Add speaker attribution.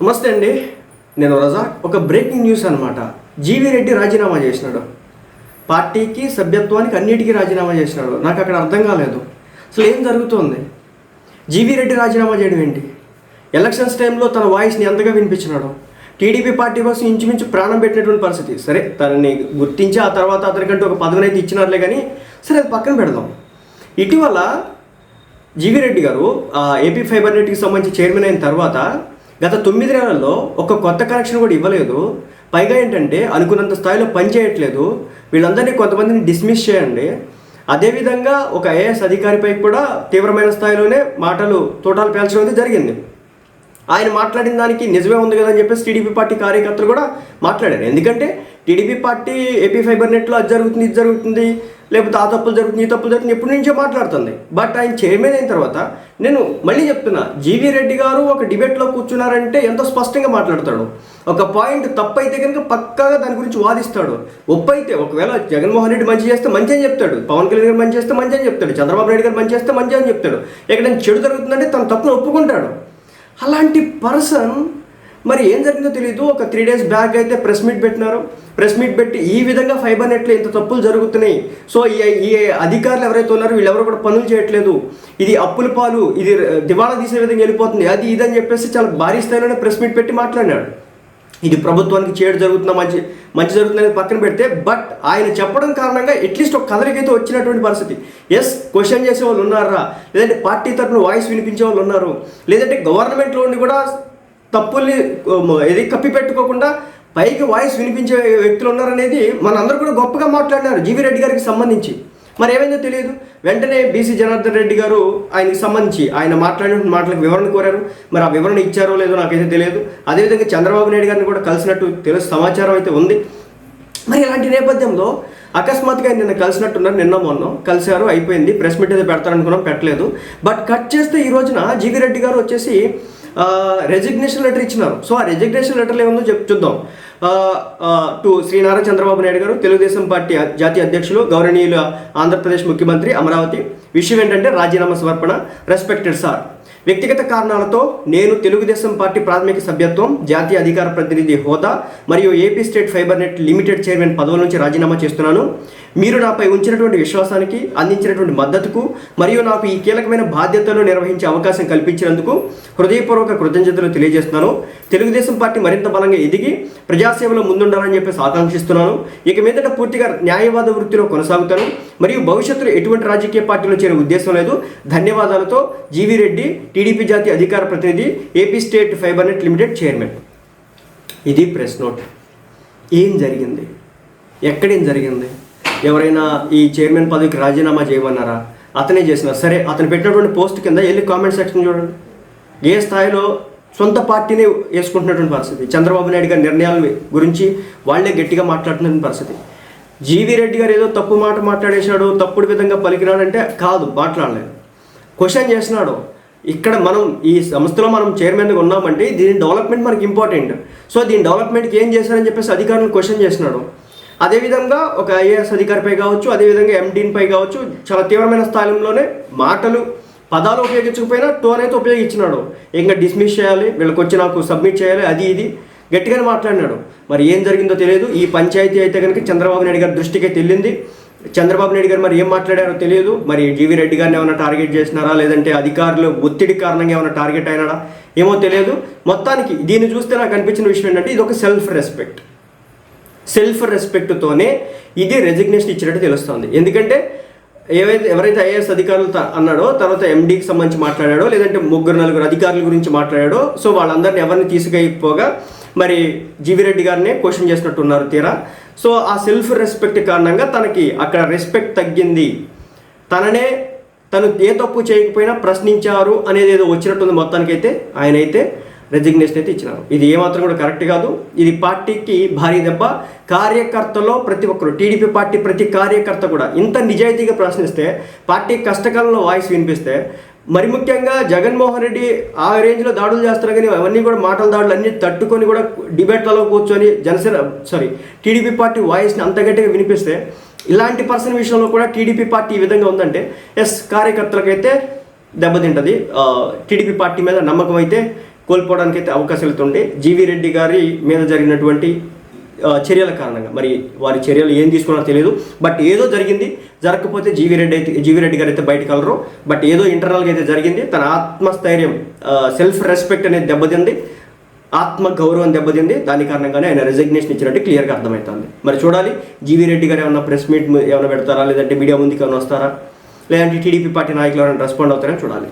Speaker 1: నమస్తే అండి. నేను రజా ఒక బ్రేకింగ్ న్యూస్ అనమాట జీవీ రెడ్డి రాజీనామా చేసినాడు. పార్టీకి సభ్యత్వానికి అన్నిటికీ రాజీనామా చేసినాడు. నాకు అక్కడ అర్థం కాలేదు. అసలు ఏం జరుగుతోంది? జీవీ రెడ్డి రాజీనామా చేయడం ఏంటి? ఎలక్షన్స్ టైంలో తన వాయిస్ని ఎంతగా వినిపించినాడు? టీడీపీ పార్టీ కోసం ఇంచుమించు ప్రాణం పెట్టినటువంటి పరిస్థితి. సరే తనని గుర్తించి ఆ తర్వాత అతనికంటే ఒక పదవిని అయితే ఇచ్చినారులే కానీ సరే అది పక్కన పెడదాం. ఇటీవల జీవి రెడ్డి గారు ఆ, ఏపీ ఫైబర్ నెట్కి సంబంధించి చైర్మన్ అయిన తర్వాత గత తొమ్మిది నెలల్లో ఒక కొత్త కనెక్షన్ కూడా ఇవ్వలేదు. పైగా ఏంటంటే అనుకున్నంత స్థాయిలో పనిచేయట్లేదు వీళ్ళందరినీ కొంతమందిని డిస్మిస్ చేయండి. అదేవిధంగా ఒక ఐఏఎస్ అధికారిపై కూడా తీవ్రమైన స్థాయిలోనే మాటలు తోటాలు పేల్చడం అయితే జరిగింది. ఆయన మాట్లాడిన దానికి నిజమే ఉంది కదా అని చెప్పేసి టీడీపీ పార్టీ కార్యకర్తలు కూడా మాట్లాడారు. ఎందుకంటే టీడీపీ పార్టీ ఏపీ ఫైబర్ నెట్లో అది జరుగుతుంది ఇది జరుగుతుంది లేకపోతే ఆ తప్పులు జరుగుతుంది ఈ తప్పులు జరుగుతుంది ఎప్పటి నుంచో మాట్లాడుతుంది. బట్ ఆయన చైర్మన్ అయిన తర్వాత నేను మళ్ళీ చెప్తున్నా జీవీ రెడ్డి గారు ఒక డిబేట్లో కూర్చున్నారంటే ఎంతో స్పష్టంగా మాట్లాడతాడు. ఒక పాయింట్ తప్పు అయితే కనుక పక్కాగా దాని గురించి వాదిస్తాడు. ఒప్పు అయితే ఒకవేళ జగన్మోహన్ రెడ్డి మంచి చేస్తే మంచి అని చెప్తాడు పవన్ కళ్యాణ్ గారు మంచి చేస్తే మంచి అని చెప్తాడు చంద్రబాబు నాయుడు గారు మంచి చేస్తే మంచి అని చెప్తాడు. ఎక్కడైనా చెడు జరుగుతుందంటే తన తప్పును ఒప్పుకుంటాడు. అలాంటి పర్సన్ మరి ఏం జరిగిందో తెలియదు ఒక త్రీ డేస్ బ్యాక్ అయితే ప్రెస్ మీట్ పెట్టినారు. ప్రెస్ మీట్ పెట్టి ఈ విధంగా ఫైబర్ నెట్లో ఇంత తప్పులు జరుగుతున్నాయి. సో ఈ ఈ అధికారులు ఎవరైతే ఉన్నారో వీళ్ళెవరు కూడా పనులు చేయట్లేదు. ఇది అప్పుల పాలు ఇది దివాళా తీసే విధంగా వెళ్ళిపోతుంది. అది ఇది అని చెప్పేసి చాలా భారీ స్థాయిలోనే ప్రెస్ మీట్ పెట్టి మాట్లాడినాడు. ఇది ప్రభుత్వానికి చేయడం జరుగుతుందా మంచి మంచి జరుగుతుందని పక్కన పెడితే బట్ ఆయన చెప్పడం కారణంగా అట్లీస్ట్ ఒక కదలికైతే వచ్చినటువంటి పరిస్థితి. ఎస్ క్వశ్చన్ చేసే వాళ్ళు ఉన్నారా? లేదంటే పార్టీ తరఫున వాయిస్ వినిపించే వాళ్ళు ఉన్నారు. లేదంటే గవర్నమెంట్లో ఉండి కూడా తప్పుల్ని ఇది కప్పి పెట్టుకోకుండా పైకి వాయిస్ వినిపించే వ్యక్తులు ఉన్నారనేది మనందరూ కూడా గొప్పగా మాట్లాడినారు జీవి రెడ్డి గారికి సంబంధించి. మరి ఏమైందో తెలియదు. వెంటనే బీసీ జనార్దన్ రెడ్డి గారు ఆయనకి సంబంధించి ఆయన మాట్లాడిన మాటలకు వివరణ కోరారు. మరి ఆ వివరణ ఇచ్చారో లేదో నాకైతే తెలియదు. అదేవిధంగా చంద్రబాబు నాయుడు గారిని కూడా కలిసినట్టు తెలుసు సమాచారం అయితే ఉంది. మరి ఇలాంటి నేపథ్యంలో అకస్మాత్తుగా ఆయన నిన్న కలిసినట్టున్నారు నిన్న మొన్న కలిశారు అయిపోయింది. ప్రెస్ మీట్ అయితే పెడతారనుకున్నాం పెట్టలేదు. బట్ కట్ చేస్తే ఈ రోజున జీవి రెడ్డి గారు వచ్చేసి రెజిగ్నేషన్ లెటర్ ఇచ్చినారు సో ఆ రెజిగ్నేషన్ లెటర్లో ఏముందో చెప్ చూద్దాం. టు శ్రీ నారా చంద్రబాబు నాయుడు గారు తెలుగుదేశం పార్టీ జాతీయ అధ్యక్షులు గౌరవనీయులు ఆంధ్రప్రదేశ్ ముఖ్యమంత్రి అమరావతి. విషయం ఏంటంటే రాజీనామా సమర్పణ రెస్పెక్టెడ్ సార్ వ్యక్తిగత కారణాలతో నేను తెలుగుదేశం పార్టీ ప్రాథమిక సభ్యత్వం జాతీయ అధికార ప్రతినిధి హోదా మరియు AP state fibre net limited chairman పదవుల నుంచి రాజీనామా చేస్తున్నాను. మీరు నాపై ఉంచినటువంటి విశ్వాసానికి అందించినటువంటి మద్దతుకు మరియు నాకు ఈ కీలకమైన బాధ్యతలు నిర్వహించే అవకాశం కల్పించినందుకు హృదయపూర్వక కృతజ్ఞతలు తెలియజేస్తున్నాను. తెలుగుదేశం పార్టీ మరింత బలంగా ఎదిగి ప్రజాసేవలో ముందుండాలని చెప్పేసి ఆకాంక్షిస్తున్నాను. ఇక మీదట పూర్తిగా న్యాయవాద వృత్తిలో కొనసాగుతాను. మరియు భవిష్యత్తులో ఎటువంటి రాజకీయ పార్టీలో చేరే ఉద్దేశం లేదు. ధన్యవాదాలతో జీవీ రెడ్డి టీడీపీ జాతీయ అధికార ప్రతినిధి AP state fibre net limited chairman. ఇది ప్రెస్ నోట్. ఏం జరిగింది? ఎక్కడేం జరిగింది? ఎవరైనా ఈ చైర్మన్ పదవికి రాజీనామా చేయమన్నారా? అతనే చేసినారు సరే అతను పెట్టినటువంటి పోస్ట్ కింద వెళ్ళి కామెంట్ సెక్షన్ చూడండి. ఏ స్థాయిలో సొంత పార్టీనే వేసుకుంటున్నటువంటి పరిస్థితి. చంద్రబాబు నాయుడు గారి నిర్ణయాల గురించి వాళ్ళే గట్టిగా మాట్లాడుతున్న పరిస్థితి. జీవీ రెడ్డి గారు ఏదో తప్పు మాట మాట్లాడేశాడు తప్పుడు విధంగా పలికినాడంటే కాదు మాట్లాడలేదు. క్వశ్చన్ చేసినాడు ఇక్కడ మనం ఈ సంస్థలో మనం చైర్మన్గా ఉన్నామంటే దీని డెవలప్మెంట్ మనకి ఇంపార్టెంట్. సో దీని డెవలప్మెంట్కి ఏం చేశారని చెప్పేసి అధికారులను క్వశ్చన్ చేసినాడు అదేవిధంగా ఒక ఐఏఎస్ అధికారిపై కావచ్చు అదేవిధంగా ఎండీపై కావచ్చు చాలా తీవ్రమైన స్థాయిలోనే మాటలు పదాలు ఉపయోగించకపోయినా టోన్ అయితే ఉపయోగించినాడు. ఇంకా డిస్మిస్ చేయాలి వీళ్ళకి వచ్చి నాకు సబ్మిట్ చేయాలి అది ఇది. గట్టిగానే మాట్లాడినాడు. మరి ఏం జరిగిందో తెలియదు. ఈ పంచాయతీ అయితే కనుక చంద్రబాబు నాయుడు గారి దృష్టికి తెలియంది చంద్రబాబు నాయుడు గారు మరి ఏం మాట్లాడారో తెలియదు. మరి జీవీ రెడ్డి గారిని ఏమైనా టార్గెట్ చేసినారా? లేదంటే అధికారులు ఒత్తిడి కారణంగా ఏమైనా టార్గెట్ అయినాడా? ఏమో తెలియదు. మొత్తానికి దీన్ని చూస్తే నాకు అనిపించిన విషయం ఏంటంటే ఇది ఒక సెల్ఫ్ రెస్పెక్ట్ సెల్ఫ్ రెస్పెక్ట్తోనే ఇది రెజిగ్నేషన్ ఇచ్చినట్టు తెలుస్తుంది. ఎందుకంటే ఏవైతే ఎవరైతే ఐఏఎస్ అధికారులు అన్నాడో తర్వాత ఎండీకి సంబంధించి మాట్లాడాడో లేదంటే ముగ్గురు నలుగురు అధికారుల గురించి మాట్లాడాడో సో వాళ్ళందరిని ఎవరిని తీసుకెళ్ళిపోగా మరి జీవి రెడ్డి గారినే క్వశ్చన్ చేసినట్టు ఉన్నారు తీరా. సో ఆ సెల్ఫ్ రెస్పెక్ట్ కారణంగా తనకి అక్కడ రెస్పెక్ట్ తగ్గింది. తననే తను ఏ తప్పు చేయకపోయినా ప్రశ్నించారు అనేది ఏదో వచ్చినట్టుంది మొత్తానికైతే ఆయనైతే. అయితే రెజిగ్నేషన్ అయితే ఇచ్చినారు. ఇది ఏమాత్రం కూడా కరెక్ట్ కాదు. ఇది పార్టీకి భారీ దెబ్బ. కార్యకర్తలో ప్రతి ఒక్కరు టీడీపీ పార్టీ ప్రతి కార్యకర్త కూడా ఇంత నిజాయితీగా ప్రశ్నిస్తే పార్టీ కష్టకాలంలో వాయిస్ వినిపిస్తే మరి ముఖ్యంగా జగన్మోహన్ రెడ్డి ఆ రేంజ్లో దాడులు చేస్తారు కానీ అవన్నీ కూడా మాటల దాడులు అన్ని తట్టుకొని కూడా డిబేట్లలో కూర్చొని జనసేన సారీ టీడీపీ పార్టీ వాయిస్ని అంత గట్టిగా వినిపిస్తే ఇలాంటి పర్సన్ విషయంలో కూడా టీడీపీ పార్టీ ఈ విధంగా ఉందంటే ఎస్ కార్యకర్తలకైతే దెబ్బతింటది. టీడీపీ పార్టీ మీద నమ్మకం అయితే కోల్పోవడానికి అయితే అవకాశాలు అయితే ఉంటే జీవీ రెడ్డి గారి మీద జరిగినటువంటి చర్యల కారణంగా. మరి వారి చర్యలు ఏం తీసుకున్నారో తెలియదు. బట్ ఏదో జరిగింది. జరగకపోతే జీవీ రెడ్డి అయితే జీవీ రెడ్డి గారు అయితే బయటకు వెళ్ళరు. బట్ ఏదో ఇంటర్నల్గా అయితే జరిగింది. తన ఆత్మస్థైర్యం సెల్ఫ్ రెస్పెక్ట్ అనేది దెబ్బతింది. ఆత్మ గౌరవం దెబ్బతింది. దాని కారణంగానే ఆయన రెసిగ్నేషన్ ఇచ్చినట్టు క్లియర్గా అర్థమవుతుంది. మరి చూడాలి. జీవీ రెడ్డి గారు ఏమైనా ప్రెస్ మీట్ ఏమైనా పెడతారా? లేదంటే మీడియా ముందుకు ఏమైనా వస్తారా? లేదంటే టీడీపీ పార్టీ నాయకులు ఏమైనా రెస్పాండ్ అవుతారని చూడాలి.